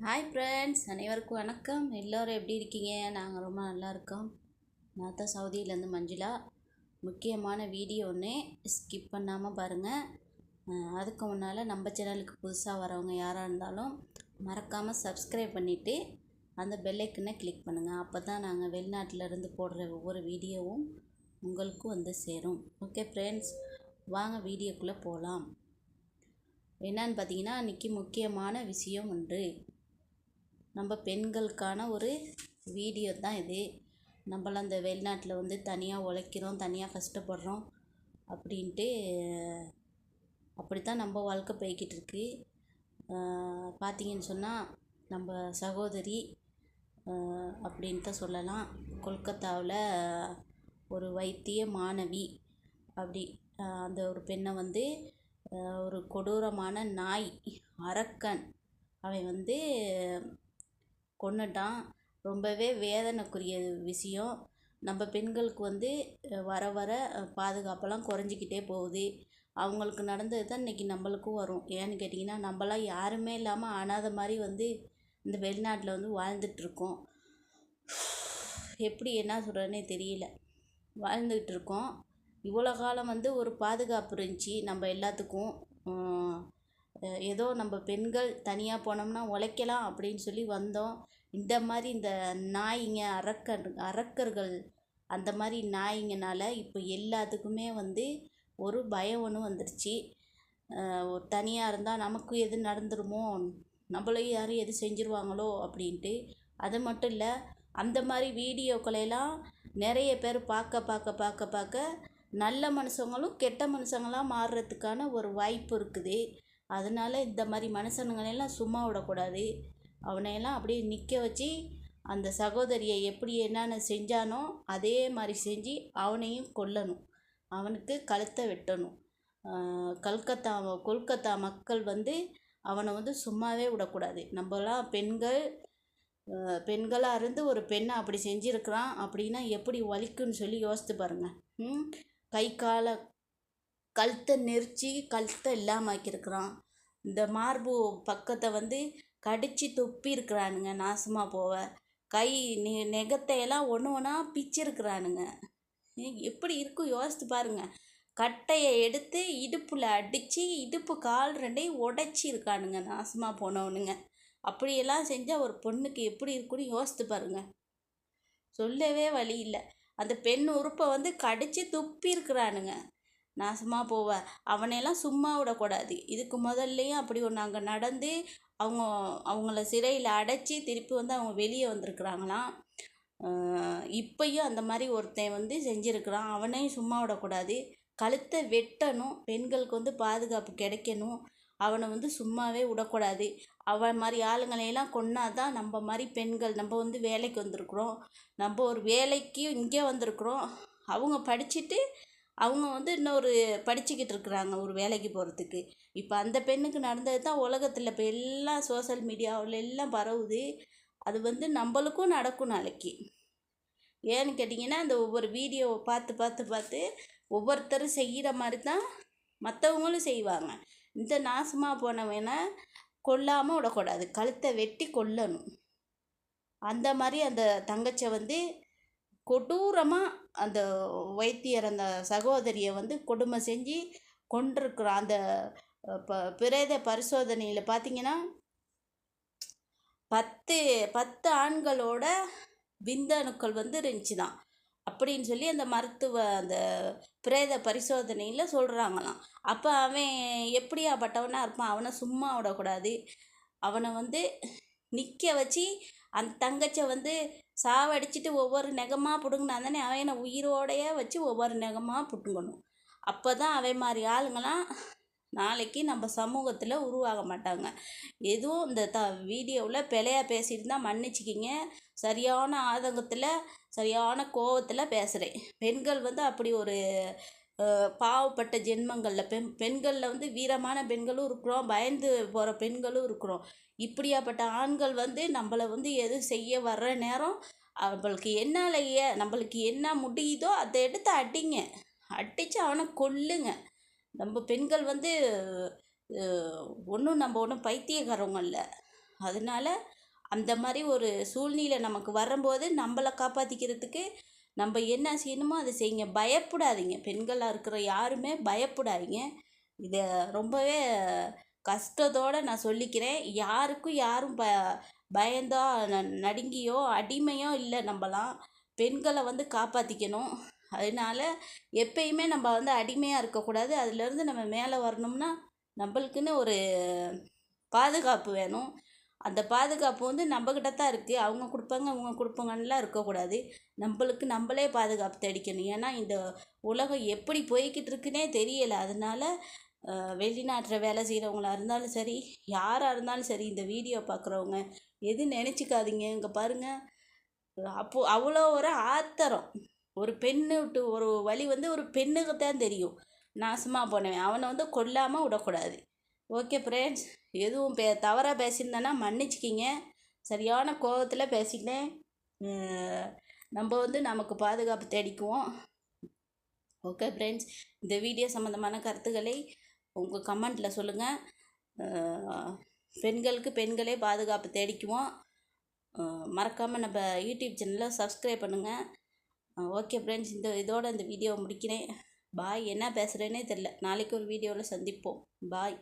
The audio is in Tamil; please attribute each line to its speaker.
Speaker 1: ஹாய் ஃப்ரெண்ட்ஸ் அனைவருக்கும் வணக்கம். எல்லோரும் எப்படி இருக்கீங்க? நாங்கள் ரொம்ப நல்லா இருக்கோம். நான் தான் சவுதியிலேருந்து மஞ்சுளா. முக்கியமான வீடியோ ஒன்று ஸ்கிப் பண்ணாமல் பாருங்கள் அதுக்கு முன்னால் நம்ம சேனலுக்கு புதுசாக வரவங்க யாராக இருந்தாலும் மறக்காமல் சப்ஸ்கிரைப் பண்ணிவிட்டு அந்த பெல்லைக்கனை கிளிக் பண்ணுங்கள் அப்போ தான் நாங்கள் வெளிநாட்டிலேருந்து போடுற ஒவ்வொரு வீடியோவும் உங்களுக்கும் வந்து சேரும். ஓகே ஃப்ரெண்ட்ஸ் வாங்க வீடியோக்குள்ளே போகலாம் என்னன்னு பார்த்தீங்கன்னா இன்றைக்கி முக்கியமான விஷயம் ஒன்று. நம்ம பெண்களுக்கான ஒரு வீடியோ தான் இது. நம்மளாம் அந்த வெளிநாட்டில் வந்து தனியாக உழைக்கிறோம் தனியாக கஷ்டப்படுறோம் அப்படின்ட்டு அப்படித்தான் நம்ம வாழ்க்கை போய்கிட்டு இருக்கு. பார்த்தீங்கன்னு சொன்னால் நம்ம சகோதரி அப்படின்ட்டு அப்படின்னு தான் சொல்லலாம். கொல்கத்தாவில் ஒரு வைத்திய மாணவி அப்படி அந்த ஒரு பெண்ணை வந்து ஒரு கொடூரமான நாய் அரக்கன். அவன் வந்து கொண்டுட்டான் ரொம்பவே வேதனைக்குரிய விஷயம். நம்ம பெண்களுக்கு வந்து வர வர பாதுகாப்பெல்லாம் குறைஞ்சிக்கிட்டே போகுது. அவங்களுக்கு நடந்தது தான் இன்றைக்கி நம்மளுக்கும் வரும். ஏன்னு கேட்டிங்கன்னா நம்மளாம் யாருமே இல்லாமல் அனாதை மாதிரி வந்து இந்த வெளிநாட்டில் வந்து வாழ்ந்துட்டுருக்கோம். எப்படி என்ன சொல்கிறதுனே தெரியல. வாழ்ந்துக்கிட்டு இருக்கோம் இவ்வளோ காலம் வந்து ஒரு பாதுகாப்பு இருந்துச்சு நம்ம எல்லாத்துக்கும். ஏதோ நம்ம பெண்கள் தனியாக போனோம்னா உழைக்கலாம் அப்படின்னு சொல்லி வந்தோம். இந்த மாதிரி இந்த நாய்ங்க அரக்கர் அரக்கர்கள் அந்த மாதிரி நாய்ங்கனால இப்போ எல்லாத்துக்குமே வந்து ஒரு பயம் ஒன்று வந்துருச்சு. ஒரு தனியாக இருந்தால் நமக்கு எது நடந்துருமோ நம்மளையும் யாரும் எது செஞ்சுருவாங்களோ அப்படின்ட்டு. அது மட்டும் இல்லை அந்த மாதிரி வீடியோக்களையெல்லாம் நிறைய பேர் பார்க்க பார்க்க பார்க்க பார்க்க நல்ல மனுஷங்களும் கெட்ட மனுஷங்களாக மாறுறதுக்கான ஒரு வாய்ப்பு இருக்குது. அதனால் இந்த மாதிரி மனுஷனுங்களெல்லாம் சும்மா விடக்கூடாது. அவனையெல்லாம் அப்படியே நிற்க வச்சு அந்த சகோதரியை எப்படி என்னென்ன செஞ்சானோ அதே மாதிரி செஞ்சு அவனையும் கொல்லணும். அவனுக்கு கழுத்தை வெட்டணும். கல்கத்தா கொல்கத்தா மக்கள் வந்து அவனை வந்து சும்மாவே விடக்கூடாது. நம்மலாம் பெண்கள் பெண்களாக இருந்து ஒரு பெண்ணை அப்படி செஞ்சுருக்கிறான் அப்படின்னா எப்படி வலிக்குன்னு சொல்லி யோசித்து பாருங்கள் கை காலை கழுத்தை நெரிச்சு கழுத்தை இல்லாமல் ஆக்கியிருக்கிறான். இந்த மார்பு பக்கத்தை வந்து கடிச்சு துப்பி இருக்கிறானுங்க நாசமாக போவ கை நெ நெகத்தையெல்லாம் ஒன்று ஒன்றா பிச்சிருக்கிறானுங்க. எப்படி இருக்கும்? யோசித்து பாருங்க. கட்டையை எடுத்து இடுப்பில் அடித்து இடுப்பு கால் ரெண்டையும் உடைச்சி இருக்கானுங்க. நாசமாக போனவனுங்க. அப்படியெல்லாம் செஞ்சால் ஒரு பொண்ணுக்கு எப்படி இருக்குன்னு யோசித்து பாருங்கள் சொல்லவே வழி இல்லை. அந்த பெண் உறுப்பை வந்து கடித்து துப்பி இருக்கிறானுங்க நாசமாக போவ அவனையெல்லாம் சும்மா விடக்கூடாது. இதுக்கு முதல்லையும் அப்படி ஒன்று அங்கே நடந்து அவங்க அவங்கள சிறையில் அடைச்சி திருப்பி வந்து அவங்க வெளியே வந்திருக்கிறாங்களாம். இப்போயும் அந்த மாதிரி ஒருத்தன் வந்து செஞ்சுருக்கிறான். அவனையும் சும்மா விடக்கூடாது. கழுத்தை வெட்டணும். பெண்களுக்கு வந்து பாதுகாப்பு கிடைக்கணும். அவனை வந்து சும்மாவே விடக்கூடாது. அவன் மாதிரி ஆளுங்களையெல்லாம் கொன்னாதான் நம்ம மாதிரி பெண்கள் நம்ம வந்து வேலைக்கு வந்திருக்குறோம். நம்ம ஒரு வேலைக்கு இங்கே வந்திருக்குறோம். அவங்க படிச்சுட்டு அவங்க வந்து இன்னொரு படிச்சுக்கிட்டு இருக்கிறாங்க ஒரு வேலைக்கு போகிறதுக்கு இப்போ அந்த பெண்ணுக்கு நடந்தது தான் உலகத்தில் இப்போ எல்லாம் சோஷியல் மீடியாவில் எல்லாம் பரவுது. அது வந்து நம்மளுக்கும் நடக்கும் நாளைக்கு. ஏன்னு கேட்டிங்கன்னா அந்த ஒவ்வொரு வீடியோவை பார்த்து பார்த்து பார்த்து ஒவ்வொருத்தரும் செய்கிற மாதிரி தான் மற்றவங்களும் செய்வாங்க. இந்த நாசமாக போனவனா கொல்லாமல் விடக்கூடாது. கழுத்தை வெட்டி கொல்லணும். அந்த மாதிரி அந்த தங்கச்சை வந்து கொடூரமாக அந்த வைத்தியர் அந்த சகோதரியை வந்து கொடுமை செஞ்சு கொண்டிருக்கிறான் அந்த ப பிரேத பரிசோதனையில் பார்த்தீங்கன்னா பத்து பத்து ஆண்களோட விந்தணுக்கள் வந்து இருந்துச்சு தான் அப்படின்னு சொல்லி அந்த மருத்துவ அந்த பிரேத பரிசோதனையில் சொல்கிறாங்களாம் அப்போ அவன் எப்படியாப்பட்டவனாக இருப்பான்? அவனை சும்மா விடக்கூடாது. அவனை வந்து நிற்க வச்சு அந்த தங்கச்சை வந்து சாவடிச்சிட்டு ஒவ்வொரு நெகமாக பிடுங்கினா தானே அவனை உயிரோடையே வச்சு ஒவ்வொரு நெகமாக பிடுங்கணும். அப்போ தான் அவன் மாதிரி ஆளுங்களாம் நாளைக்கு நம்ம சமூகத்தில் உருவாக மாட்டாங்க. எதுவும் இந்த த வீடியோவில் பிழையாக பேசியிருந்தா மன்னிச்சிக்கிங்க. சரியான ஆதங்கத்தில் சரியான கோவத்தில் பேசுகிறேன் பெண்கள் வந்து அப்படி ஒரு பாவப்பட்ட ஜென்மங்களில். பெண் பெண்களில் வந்து வீரமான பெண்களும் இருக்கிறோம். பயந்து போகிற பெண்களும் இருக்கிறோம். இப்படியாப்பட்ட ஆண்கள் வந்து நம்மளை வந்து எது செய்ய வர்ற நேரம் நம்மளுக்கு என்னாலேயே நம்மளுக்கு என்ன முடியுதோ அதை எடுத்து அடிங்க. அடித்து அவனை கொல்லுங்க. நம்ம பெண்கள் வந்து ஒன்றும் நம்ம ஒன்றும் பைத்தியக்காரவங்க இல்லை அதனால அந்த மாதிரி ஒரு சூழ்நிலை நமக்கு வரும்போது நம்மளை காப்பாற்றிக்கிறதுக்கு நம்ம என்ன செய்யணுமோ அதை செய்யுங்க. பயப்படாதீங்க. பெண்களாக இருக்கிற யாருமே பயப்படாதீங்க. இதை ரொம்பவே கஷ்டத்தோடு நான் சொல்லிக்கிறேன். யாருக்கும் யாரும் ப பயந்தோ ந- நடுங்கியோ அடிமையோ இல்லை நம்மலாம். பெண்களை வந்து காப்பாற்றிக்கணும் அதனால எப்பயுமே நம்ம வந்து அடிமையாக இருக்கக்கூடாது. அதுலேருந்து நம்ம மேலே வரணும்னா நம்மளுக்குன்னு ஒரு பாதுகாப்பு வேணும். அந்த பாதுகாப்பு வந்து நம்மக்கிட்ட தான் இருக்குது அவங்க கொடுப்பாங்க அவங்க கொடுப்பாங்கன்னுலாம் இருக்கக்கூடாது. நம்மளுக்கு நம்மளே பாதுகாப்பு தேடிக்கணும் ஏன்னா இந்த உலகம் எப்படி போய்கிட்டு இருக்குன்னே தெரியலை. அதனால வெளிநாட்டில் வேலை செய்கிறவங்களா இருந்தாலும் சரி யாராக இருந்தாலும் சரி இந்த வீடியோ பார்க்குறவங்க எது நினச்சிக்காதீங்க. இங்கே பாருங்கள் அப்போது அவ்வளோ ஒரு ஆத்திரம். ஒரு பெண்ணு விட்டு ஒரு வழி வந்து ஒரு பெண்ணுக்கு தான் தெரியும். நாசமாக போனவன். அவனை வந்து கொல்லாமல் விடக்கூடாது. ஓகே ஃப்ரெண்ட்ஸ் எதுவும் பே தவறாக பேசியிருந்தேன்னா மன்னிச்சிக்கிங்க. சரியான கோபத்தில் பேசிக்கினேன். நம்ம வந்து நமக்கு பாதுகாப்பு தேடிக்குவோம். ஓகே ஃப்ரெண்ட்ஸ் இந்த வீடியோ சம்மந்தமான கருத்துக்களை உங்கள் கமெண்ட்டில் சொல்லுங்கள் பெண்களுக்கு பெண்களே பாதுகாப்பு தேடிக்குவோம். மறக்காமல் நம்ம யூடியூப் சேனலை சப்ஸ்கிரைப் பண்ணுங்கள் ஓகே ஃப்ரெண்ட்ஸ் இந்த இதோட இந்த வீடியோவை முடிக்கிறேன். பாய் என்ன பேசுகிறேனே தெரில நாளைக்கு ஒரு வீடியோவில் சந்திப்போம். பாய்.